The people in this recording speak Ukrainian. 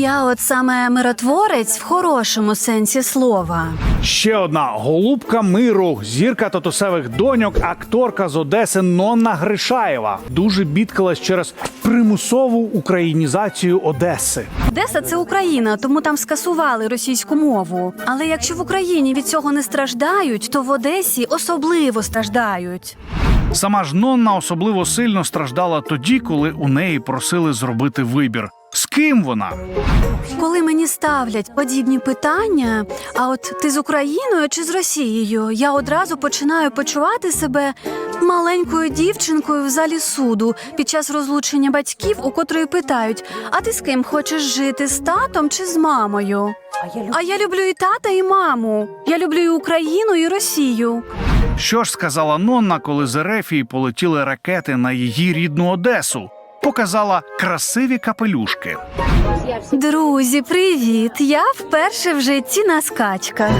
Я от саме миротворець в хорошому сенсі слова. Ще одна голубка миру, зірка татусевих доньок, акторка з Одеси Нонна Гришаєва. Дуже бідкалась через примусову українізацію Одеси. Одеса це Україна, тому там скасували російську мову. Але якщо в Україні від цього не страждають, то в Одесі особливо страждають. Сама ж Нонна особливо сильно страждала тоді, коли у неї просили зробити вибір. З ким вона? Коли мені ставлять подібні питання, а от ти з Україною чи з Росією, я одразу починаю почувати себе маленькою дівчинкою в залі суду під час розлучення батьків, у котрої питають: а ти з ким хочеш жити з татом чи з мамою? А я люблю і тата, і маму. Я люблю і Україну, і Росію. Що ж сказала Нонна, коли з Ерефії полетіли ракети на її рідну Одесу? Показала красиві капелюшки. Друзі, привіт! Я вперше в житті на скачках.